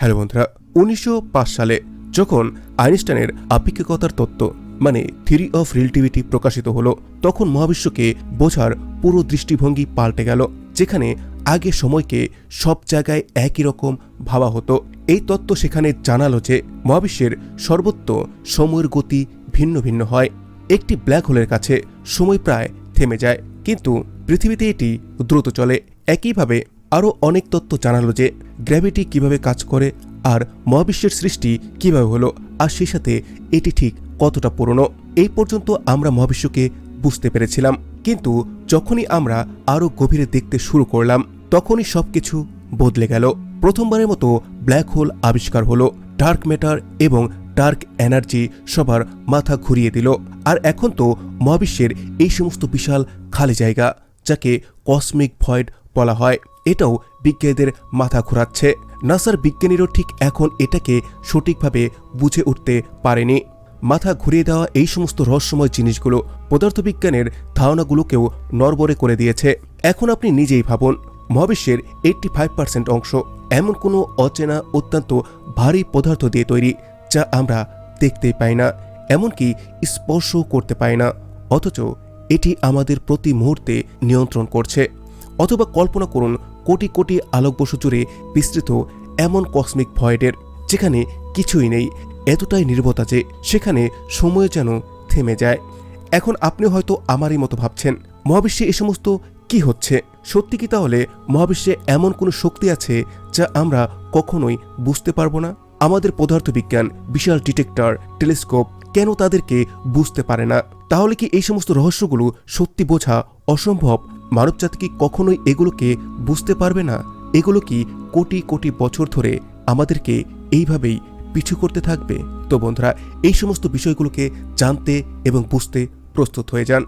Hello বন্ধুরা, উনিশশো পাঁচ সালে যখন আইনস্টাইনের আপেক্ষিকতার তত্ত্ব মানে থিওরি অফ রিলেটিভিটি প্রকাশিত হলো, তখন মহাবিশ্বকে বোঝার পুরো দৃষ্টিভঙ্গি পাল্টে গেল, যেখানে আগে সময়কে সব জায়গায় একই রকম ভাবা হতো। এই তত্ত্ব সেখানে জানালো যে মহাবিশ্বের সর্বত্র সময়ের গতি ভিন্ন ভিন্ন হয়, একটি ব্ল্যাক হোলের কাছে সময় প্রায় থেমে যায়, কিন্তু পৃথিবীতে এটি দ্রুত চলে। একইভাবে আরও অনেক তত্ত্ব জানালো যে গ্র্যাভিটি কীভাবে কাজ করে আর মহাবিশ্বের সৃষ্টি কীভাবে হলো, আর সেই সাথে এটি ঠিক কতটা পুরনো, এই পর্যন্ত আমরা মহাবিশ্বকে বুঝতে পেরেছিলাম। কিন্তু যখনই আমরা আরও গভীরে দেখতে শুরু করলাম, তখনই সব কিছু বদলে গেল। প্রথমবারের মতো ব্ল্যাক হোল আবিষ্কার হলো, ডার্ক ম্যাটার এবং ডার্ক এনার্জি সবার মাথা ঘুরিয়ে দিল। আর এখন তো মহাবিশ্বের এই সমস্ত বিশাল খালি জায়গা, যাকে কসমিক ভয়েড বলা হয় এটাও বিজ্ঞানীদের মাথা ঘোরাচ্ছে। নাসার বিজ্ঞানীরও ঠিক এখন এটাকে সঠিকভাবে বুঝে উঠতে পারেনি। মাথা ঘুরিয়ে দেওয়া এই সমস্ত রহস্যময় জিনিসগুলো পদার্থবিজ্ঞানের ধারণাগুলোকেও নড়বড়ে করে দিয়েছে। এখন আপনি নিজেই ভাবুন, মহাবিশ্বের এইট্টি ফাইভ পার্সেন্ট অংশ এমন কোনো অচেনা, অত্যন্ত ভারী পদার্থ দিয়ে তৈরি যা আমরা দেখতেই পাই না, এমনকি স্পর্শও করতে পাই না। অথচ এটি আমাদের প্রতি মুহূর্তে নিয়ন্ত্রণ করছে। অথবা কল্পনা করুন কোটি কোটি আলোকবর্ষ জুড়ে বিস্তৃত এমন কসমিক ভয়েডের, যেখানে কিছুই নেই, এতটাই নির্ভতা যে সেখানে সময় যেন থেমে যায়। এখন আপনি হয়তো আমারই মতো ভাবছেন, মহাবিশ্বে এ সমস্ত কি হচ্ছে? সত্যি কি তাহলে মহাবিশ্বে এমন কোনো শক্তি আছে যা আমরা কখনোই বুঝতে পারব না? আমাদের পদার্থবিজ্ঞান, বিশাল ডিটেক্টর, টেলিস্কোপ কেন তাদেরকে বুঝতে পারে না? তাহলে কি এই সমস্ত রহস্যগুলো সত্যি বোঝা অসম্ভব মানবজাতি কি কখনোই এগুলোকে বুঝতে পারবে না? এগুলো কি কোটি কোটি বছর ধরে আমাদেরকে এইভাবেই পিছু করতে থাকবে? তো বন্ধুরা, এই সমস্ত বিষয়গুলোকে জানতে এবং বুঝতে প্রস্তুত হয়ে যান।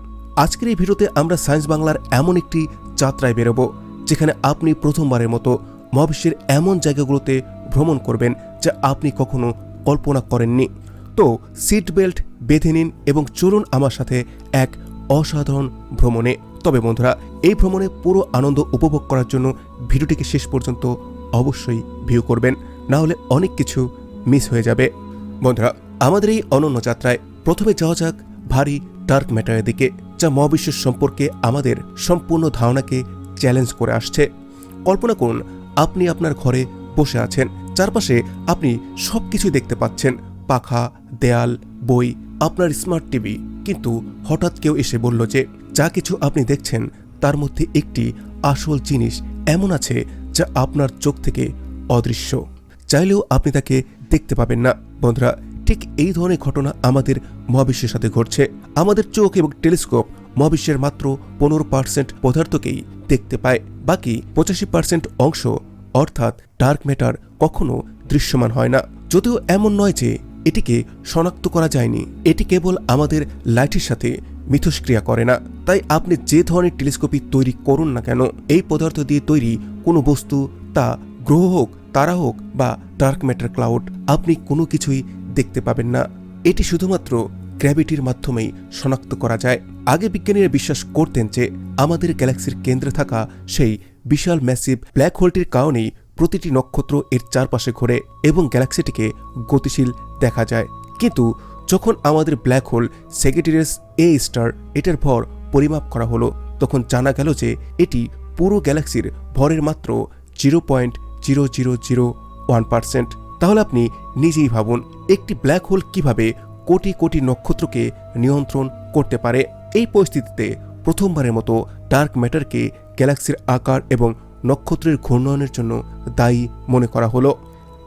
আজকের এই ভিডিওতে আমরা সায়েন্স বাংলার এমন একটি যাত্রায় বেরোবো, যেখানে আপনি প্রথমবারের মতো মহাবিশ্বের এমন জায়গাগুলোতে ভ্রমণ করবেন যা আপনি কখনো কল্পনা করেননি। তো সিট বেল্ট বেঁধে নিন এবং চলুন আমার সাথে এক অসাধারণ ভ্রমণে। তবে বন্ধুরা, এই ভ্রমণে পুরো আনন্দ উপভোগ করার জন্য ভিডিওটিকে শেষ পর্যন্ত অবশ্যই ভিউ করবেন, না হলে অনেক কিছু মিস হয়ে যাবে। বন্ধুরা, আমাদের এই অনন্য যাত্রায় প্রথমে যাওয়া যাক ভারী ডার্ক ম্যাটারের দিকে, যা মহাবিশ্বের সম্পর্কে আমাদের সম্পূর্ণ ধারণাকে চ্যালেঞ্জ করে আসছে। কল্পনা করুন, আপনি আপনার ঘরে বসে আছেন, চারপাশে আপনি সব কিছু দেখতে পাচ্ছেন, পাখা, দেয়াল, বই, আপনার স্মার্ট টিভি কিন্তু হঠাৎ কেউ এসে বলল যে যা কিছু আপনি দেখছেন, তার মধ্যে একটি আসল জিনিস এমন আছে যা আপনার চোখ থেকে অদৃশ্য। চাইলেও আপনি তাকে দেখতে পাবেন না। বন্ধুরা, ঠিক এই ধরনের ঘটনা আমাদের মহাবিশ্বের সাথে ঘটছে। আমাদের চোখ এবং টেলিস্কোপ মহাবিশ্বের মাত্র পনেরো পার্সেন্ট পদার্থকেই দেখতে পায়। বাকি পঁচাশি পার্সেন্ট অংশ অর্থাৎ ডার্ক ম্যাটার কখনো দৃশ্যমান হয় না। যদিও এমন নয় যে এটিকে শনাক্ত করা যায়নি। এটি কেবল আমাদের লাইটের সাথে মিথস্ক্রিয়া করে না। তাই আপনি যে ধরনের টেলিস্কোপই তৈরি করুন না কেন, এই পদার্থ দিয়ে তৈরি কোনো বস্তু, তা গ্রহ হোক, তারা হোক বা ডার্ক ম্যাটার ক্লাউড আপনি কোনো কিছুই দেখতে পাবেন না। এটি শুধুমাত্র গ্র্যাভিটির মাধ্যমেই শনাক্ত করা যায়। আগে বিজ্ঞানীরা বিশ্বাস করতেন যে আমাদের গ্যালাক্সির কেন্দ্রে থাকা সেই বিশাল ম্যাসিভ ব্ল্যাক হোলটির কারণেই প্রতিটি নক্ষত্র এর চারপাশে ঘোরে এবং গ্যালাক্সিটিকে গতিশীল দেখা যায়। কিন্তু যখন আমাদের black hole Sagittarius A star এটার ভর পরিমাপ করা হলো, তখন জানা গেল যে এটি পুরো গ্যালাক্সির ভরের মাত্র zero point zero zero zero one percent তাহলে আপনি নিজেই ভাবুন, একটি ব্ল্যাক হোল কীভাবে কোটি কোটি নক্ষত্রকে নিয়ন্ত্রণ করতে পারে? এই পরিস্থিতিতে প্রথমবারের মতো ডার্ক ম্যাটারকে গ্যালাক্সির আকার এবং নক্ষত্রের ঘূর্ণয়নের জন্য দায়ী মনে করা হলো।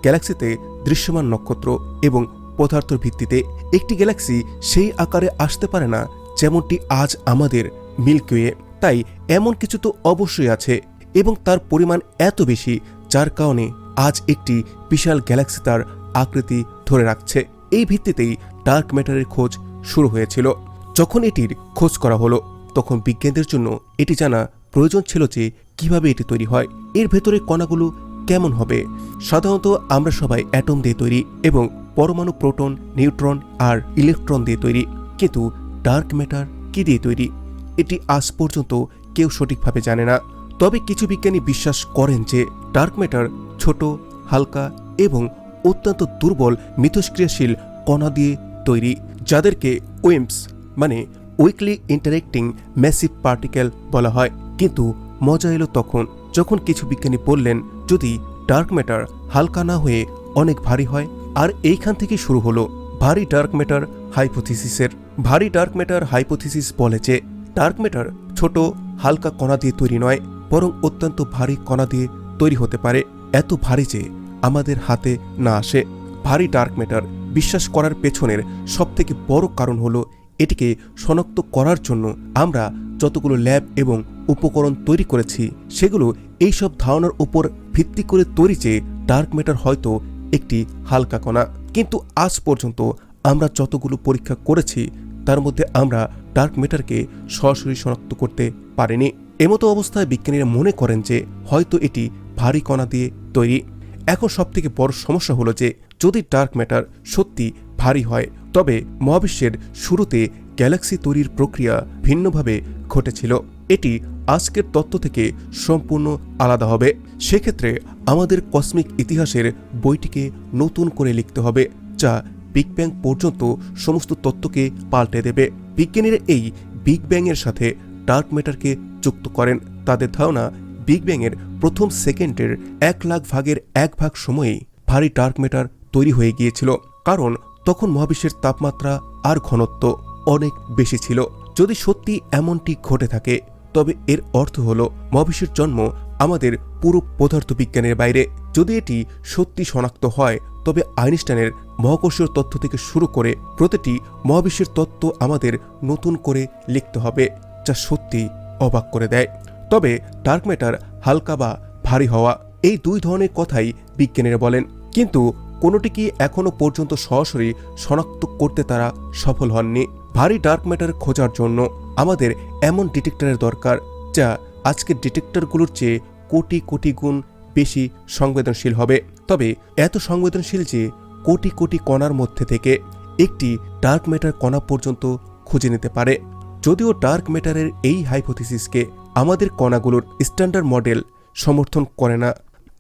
গ্যালাক্সিতে দৃশ্যমান নক্ষত্র এবং পদার্থর ভিত্তিতে একটি গ্যালাক্সি সেই আকারে আসতে পারে না যেমনটি আজ আমাদের মিল্কওয়ে তাই এমন কিছু তো অবশ্যই আছে এবং তার পরিমাণ এত বেশি যার কারণে আজ একটি বিশাল গ্যালাক্সি তার আকৃতি ধরে রাখছে। এই ভিত্তিতেই ডার্ক ম্যাটারের খোঁজ শুরু হয়েছিল। যখন এটির খোঁজ করা হলো, তখন বিজ্ঞানীদের জন্য এটি জানা প্রয়োজন ছিল যে কীভাবে এটি তৈরি হয়, এর ভেতরে কণাগুলো কেমন হবে। সাধারণত আমরা সবাই অ্যাটম দিয়ে তৈরি এবং পরমাণু প্রোটন, নিউট্রন আর ইলেকট্রন দিয়ে তৈরি। কিন্তু ডার্ক ম্যাটার কি দিয়ে তৈরি? এটি আজ পর্যন্ত কেউ সঠিকভাবে জানে না। তবে কিছু বিজ্ঞানী বিশ্বাস করেন যে ডার্ক ম্যাটার ছোট, হালকা এবং অত্যন্ত দুর্বল মিথস্ক্রিয়াশীল কণা দিয়ে তৈরি, যাদেরকে ওয়েমস মানে উইকলি ইন্টারেক্টিং ম্যাসিভ পার্টিকেল বলা হয়। কিন্তু মজা এলো তখন, যখন কিছু বিজ্ঞানী বললেন, যদি ডার্ক ম্যাটার হালকা না হয়ে অনেক ভারী হয় আর এইখান থেকে শুরু হলো ভারী ডার্ক ম্যাটার হাইপোথিসিসের ভারী ডার্ক ম্যাটার হাইপোথিসিস বলে যে ডার্ক ম্যাটার ছোট, হালকা কণা দিয়ে তৈরি নয়, বরং অত্যন্ত ভারী কণা দিয়ে তৈরি হতে পারে। এত ভারী যে আমাদের হাতে না আসে। ভারী ডার্ক ম্যাটার বিশ্বাস করার পেছনের সবথেকে বড় কারণ হলো এটিকে শনাক্ত করার জন্য আমরা যতগুলো ল্যাব এবং উপকরণ তৈরি করেছি, সেগুলো এইসব ধারণার উপর ভিত্তি করে তৈরি যে ডার্ক ম্যাটার হয়তো একটি হালকা কণা। কিন্তু আজ পর্যন্ত আমরা যতগুলো পরীক্ষা করেছি, তার মধ্যে আমরা ডার্ক ম্যাটারকে সরাসরি শনাক্ত করতে পারিনি। এমতো অবস্থায় বিজ্ঞানীরা মনে করেন যে, হয়তো এটি ভারী কণা দিয়ে তৈরি। এখন সবথেকে বড় সমস্যা হলো যে, যদি ডার্ক ম্যাটার সত্যি ভারী হয়, তবে মহাবিশ্বের শুরুতে গ্যালাক্সি তৈরির প্রক্রিয়া ভিন্নভাবে ঘটেছিল। এটি আজকের তত্ত্ব থেকে সম্পূর্ণ আলাদা হবে। সেক্ষেত্রে আমাদের কসমিক ইতিহাসের বইটিকে নতুন করে লিখতে হবে, যা বিগ ব্যাং পর্যন্ত সমস্ত তত্ত্বকে পাল্টে দেবে। বিজ্ঞানীরা এই বিগ ব্যাংয়ের সাথে ডার্ক ম্যাটারকে যুক্ত করেন। তাদের ধারণা, বিগ ব্যাংয়ের প্রথম সেকেন্ডের এক লাখ ভাগের এক ভাগ সময়েই ভারী ডার্ক ম্যাটার তৈরি হয়ে গিয়েছিল, কারণ তখন মহাবিশ্বের তাপমাত্রা আর ঘনত্ব অনেক বেশি ছিল। যদি সত্যি এমনটি ঘটে থাকে তবে এর অর্থ হল মহাবিশ্বের জন্ম আমাদের পুরো পদার্থবিজ্ঞানের বাইরে। যদি এটি সত্যি শনাক্ত হয়, তবে আইনস্টাইনের মহাকর্ষীয় তথ্য থেকে শুরু করে প্রতিটি মহাবিশ্বের তত্ত্ব আমাদের নতুন করে লিখতে হবে, যা সত্যি অবাক করে দেয়। তবে ডার্ক ম্যাটার হালকা বা ভারী হওয়া, এই দুই ধরনের কথাই বিজ্ঞানীরা বলেন। কিন্তু কোনোটিকে এখনও পর্যন্ত সরাসরি শনাক্ত করতে তারা সফল হননি? ভারী ডার্ক ম্যাটার খোঁজার জন্য আমাদের এমন ডিটেক্টরের দরকার যা আজকের ডিটেক্টরগুলোর চেয়ে কোটি কোটি গুণ বেশি সংবেদনশীল হবে। তবে এত সংবেদনশীল যে কোটি কোটি কণার মধ্যে থেকে একটি ডার্ক ম্যাটার কণা পর্যন্ত খুঁজে নিতে পারে। যদিও ডার্ক ম্যাটারের এই হাইপোথিসিসকে আমাদের কণাগুলোর স্ট্যান্ডার্ড মডেল সমর্থন করে না।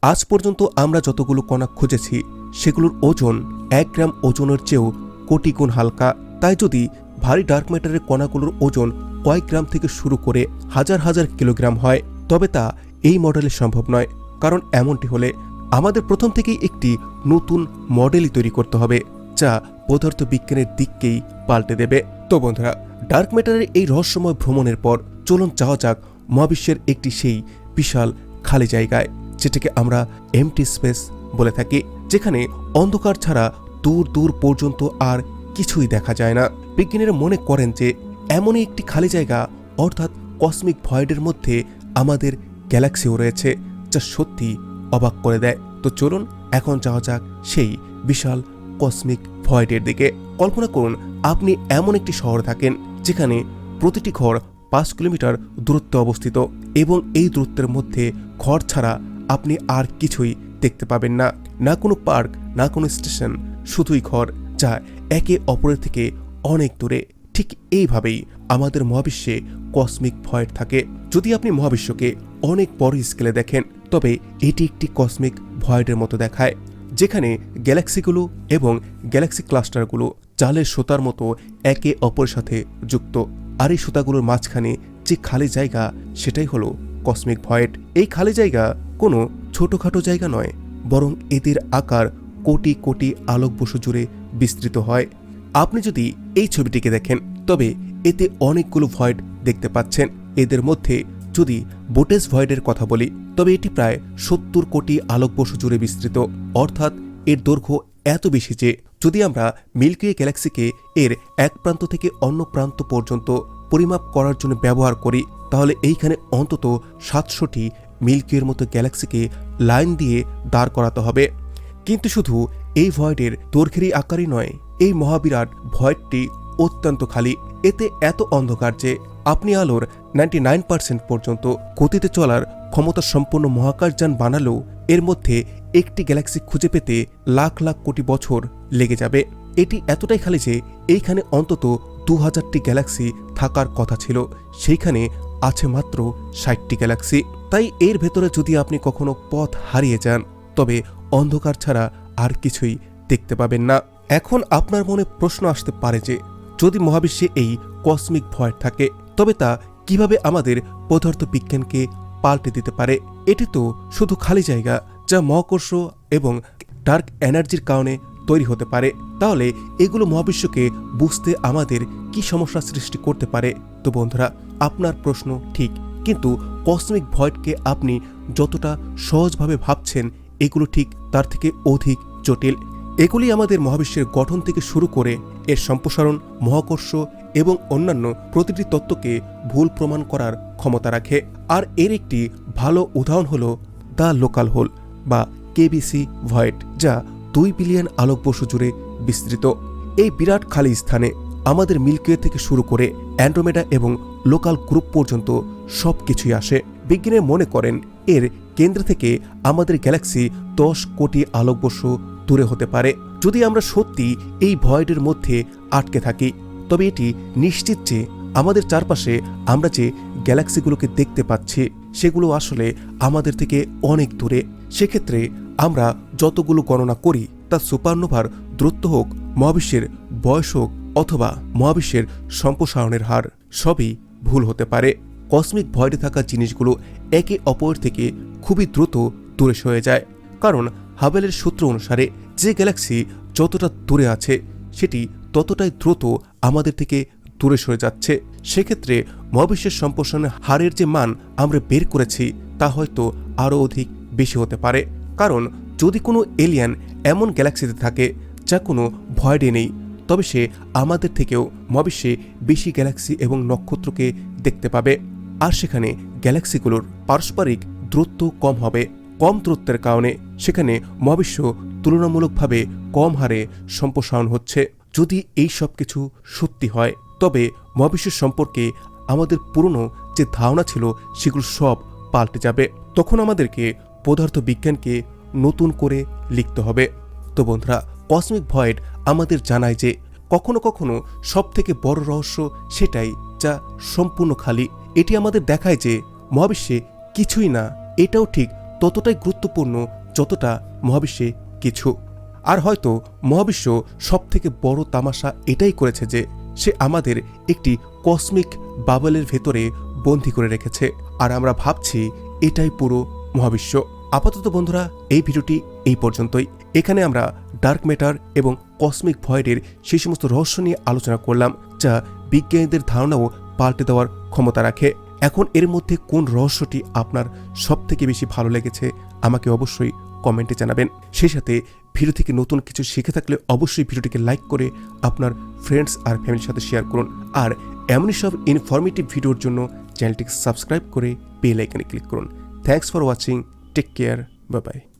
আজ পর্যন্ত আমরা যতগুলো কণা খুঁজেছি, সেগুলোর ওজন এক গ্রাম ওজনের চেয়েও কোটি গুণ হালকা। তাই যদি ভারী ডার্ক ম্যাটারের কণাগুলোর ওজন কয়েক গ্রাম থেকে শুরু করে হাজার হাজার কিলোগ্রাম হয়। তবে তা এই মডেলে সম্ভব নয়, কারণ এমনটি হলে আমাদের প্রথম থেকেই একটি নতুন মডেলই তৈরি করতে হবে, যা পদার্থ বিজ্ঞানের দিককেই পাল্টে দেবে। তো বন্ধুরা ডার্ক ম্যাটারের এই রহস্যময় ভ্রমণের পর চলুন যাওয়া যাক মহাবিশ্বের একটি সেই বিশাল খালি জায়গায়, যেটাকে আমরা এমটি স্পেস বলে থাকি, যেখানে অন্ধকার ছাড়া দূর দূর পর্যন্ত আর কিছুই দেখা যায় না। বিজ্ঞানীরা মনে করেন যে, এমনই একটি খালি জায়গা, অর্থাৎ কসমিক ভয়েডের মধ্যে আমাদের গ্যালাক্সিও রয়েছে, যা সত্যি অবাক করে দেয়। তো চলুন, এখন যাওয়া যাক সেই বিশাল কসমিক ভয়েডের দিকে। কল্পনা করুন, আপনি এমন একটি শহর থাকেন, যেখানে প্রতিটি ঘর পাঁচ কিলোমিটার দূরত্বে অবস্থিত এবং এই দূরত্বের মধ্যে ঘর ছাড়া আপনি আর কিছুই দেখতে পাবেন না। না কোনো পার্ক, না কোনো স্টেশন, শুধুই ঘর, যা একে অপরের থেকে অনেক দূরে ঠিক এইভাবেই আমাদের মহাবিশ্বে কসমিক ভয়েড থাকে। যদি আপনি মহাবিশ্বকে অনেক বড় স্কেলে দেখেন, তবে এটি একটি কসমিক ভয়েডের মতো দেখায়, যেখানে গ্যালাক্সিগুলো এবং গ্যালাক্সি ক্লাস্টারগুলো জালের সুতার মতো একে অপরের সাথে যুক্ত। আর এই সুতাগুলোর মাঝখানে যে খালি জায়গা, সেটাই হলো কসমিক ভয়েড এই খালি জায়গা কোনো ছোটোখাটো জায়গা নয়, বরং এদের আকার কোটি কোটি আলোকবর্ষ জুড়ে বিস্তৃত হয়। আপনি যদি এই ছবিটিকে দেখেন। তবে এতে অনেকগুলো ভয়েড দেখতে পাচ্ছেন। এদের মধ্যে যদি বোটেস ভয়েডের কথা বলি, তবে এটি প্রায় সত্তর কোটি আলোকবর্ষ জুড়ে বিস্তৃত। অর্থাৎ এর দৈর্ঘ্য এত বেশি যে, যদি আমরা মিল্কি গ্যালাক্সিকে এর এক প্রান্ত থেকে অন্য প্রান্ত পর্যন্ত পরিমাপ করার জন্য ব্যবহার করি, তাহলে এইখানে অন্তত সাতশোটি মিল্কির মতো গ্যালাক্সিকে লাইন দিয়ে দাঁড় করাতে হবে। কিন্তু শুধু এই ভয়েডের দৈর্ঘ্যেরই আকারই নয়। এই মহাবিরাট ভয়েডটি অত্যন্ত খালি। এতে এত অন্ধকার যে আপনি আলোর নাইনটি নাইন পার্সেন্ট পর্যন্ত গতিতে চলার ক্ষমতা সম্পন্ন মহাকাশযান বানালেও এর মধ্যে একটি গ্যালাক্সি খুঁজে পেতে লাখ লাখ কোটি বছর লেগে যাবে। এটি এতটাই খালি যে এইখানে অন্তত দু হাজারটি গ্যালাক্সি থাকার কথা ছিল। সেইখানে আছে মাত্র ষাটটি গ্যালাক্সি তাই এর ভেতরে যদি আপনি কখনো পথ হারিয়ে যান, তবে অন্ধকার ছাড়া আর কিছুই দেখতে পাবেন না। এখন আপনার মনে প্রশ্ন আসতে পারে যে, যদি মহাবিশ্বে এই কসমিক ভয় থাকে, তবে তা কীভাবে আমাদের পদার্থ বিজ্ঞানকে পাল্টে দিতে পারে? এটি তো শুধু খালি জায়গা যা মহাকর্ষ এবং ডার্ক এনার্জির কারণে তৈরি হতে পারে। তাহলে এগুলো মহাবিশ্বকে বুঝতে আমাদের কি সমস্যা সৃষ্টি করতে পারে? তো বন্ধুরা, আপনার প্রশ্ন ঠিক, কিন্তু কসমিক ভয়েডকে আপনি যতটা সহজভাবে ভাবছেন এগুলো ঠিক তার থেকে অধিক জটিল। এগুলি আমাদের মহাবিশ্বের গঠন থেকে শুরু করে এর সম্প্রসারণ, মহাকর্ষ এবং অন্যান্য প্রতিটি তত্ত্বকে ভুল প্রমাণ করার ক্ষমতা রাখে। আর এর একটি ভালো উদাহরণ হল দ্য লোকাল হোল বা কেবিসি ভয়েড, যা দুই বিলিয়ন আলোকবর্ষ জুড়ে বিস্তৃত। এই বিরাট খালি স্থানে আমাদের মিল্কওয়ে থেকে শুরু করে অ্যান্ড্রোমেডা এবং লোকাল গ্রুপ পর্যন্ত সব কিছুই আসে। বিজ্ঞানী মনে করেন এর কেন্দ্র থেকে আমাদের গ্যালাক্সি দশ কোটি আলোকবর্ষ দূরে হতে পারে। যদি আমরা সত্যি এই ভয়েডের মধ্যে আটকে থাকি, তবে এটি নিশ্চিত যে আমাদের চারপাশে আমরা যে গ্যালাক্সিগুলোকে দেখতে পাচ্ছি, সেগুলো আসলে আমাদের থেকে অনেক দূরে। সেক্ষেত্রে আমরা যতগুলো গণনা করি, তা সুপারনোভার দ্রুত হোক, মহাবিশ্বের বয়স হোক অথবা মহাবিশ্বের সম্প্রসারণের হার, সবই ভুল হতে পারে। কসমিক ভয়েডে থাকা জিনিসগুলো একে অপরের থেকে খুবই দ্রুত দূরে সরে যায়। কারণ হাবেলের সূত্র অনুসারে যে গ্যালাক্সি যতটা দূরে আছে, সেটি ততটাই দ্রুত আমাদের থেকে দূরে সরে যাচ্ছে। সেক্ষেত্রে মহাবিশ্বের সম্প্রসারণের হারের যে মান আমরা বের করেছি, তা হয়তো আরও অধিক বেশি হতে পারে। কারণ যদি কোনো এলিয়ান এমন গ্যালাক্সিতে থাকে, যা কোনো ভয়েডে নেই, তবে সে আমাদের থেকেও মহাবিশ্বে বেশি গ্যালাক্সি এবং নক্ষত্রকে দেখতে পাবে। আর সেখানে গ্যালাক্সিগুলোর পারস্পরিক দূরত্ব কম হবে। কম দূরত্বের কারণে সেখানে মহাবিশ্ব তুলনামূলকভাবে কম হারে সম্প্রসারণ হচ্ছে। যদি এই সব কিছু সত্যি হয়, তবে মহাবিশ্বের সম্পর্কে আমাদের পুরনো যে ধারণা ছিল, সেগুলো সব পাল্টে যাবে। তখন আমাদেরকে পদার্থ বিজ্ঞানকে নতুন করে লিখতে হবে। তো বন্ধুরা, কসমিক ভয়েড আমাদের জানায় যে কখনো কখনো সব থেকে বড় রহস্য সেটাই, যা সম্পূর্ণ খালি। এটি আমাদের দেখায় যে মহাবিশ্বে কিছুই না, এটাও ঠিক ততটাই গুরুত্বপূর্ণ যতটা মহাবিশ্বে কিছু। আর হয়তো মহাবিশ্ব সব থেকে বড় তামাশা এটাই করেছে যে সে আমাদের একটি কসমিক বাবলের ভেতরে বন্দি করে রেখেছে। আর আমরা ভাবছি এটাই পুরো মহাবিশ্ব। আপাতত বন্ধুরা, এই ভিডিওটি এই পর্যন্তই। এখানে আমরা ডার্ক ম্যাটার এবং কসমিক ভয়েডের সেই সমস্ত রহস্য নিয়ে আলোচনা করলাম, যা বিজ্ঞানীদের ধারণাও পাল্টে দেওয়ার ক্ষমতা রাখে। এখন এর মধ্যে কোন রহস্যটি আপনার সব থেকে বেশি ভালো লেগেছে, আমাকে অবশ্যই কমেন্টে জানাবেন। সেই সাথে ভিডিও থেকে নতুন কিছু শিখে থাকলে অবশ্যই ভিডিওটিকে লাইক করে আপনার ফ্রেন্ডস আর ফ্যামিলির সাথে শেয়ার করুন। আর এমনই সব ইনফরমেটিভ ভিডিওর জন্য চ্যানেলটিকে সাবস্ক্রাইব করে বেল আইকনে ক্লিক করুন। Thanks for watching take care bye bye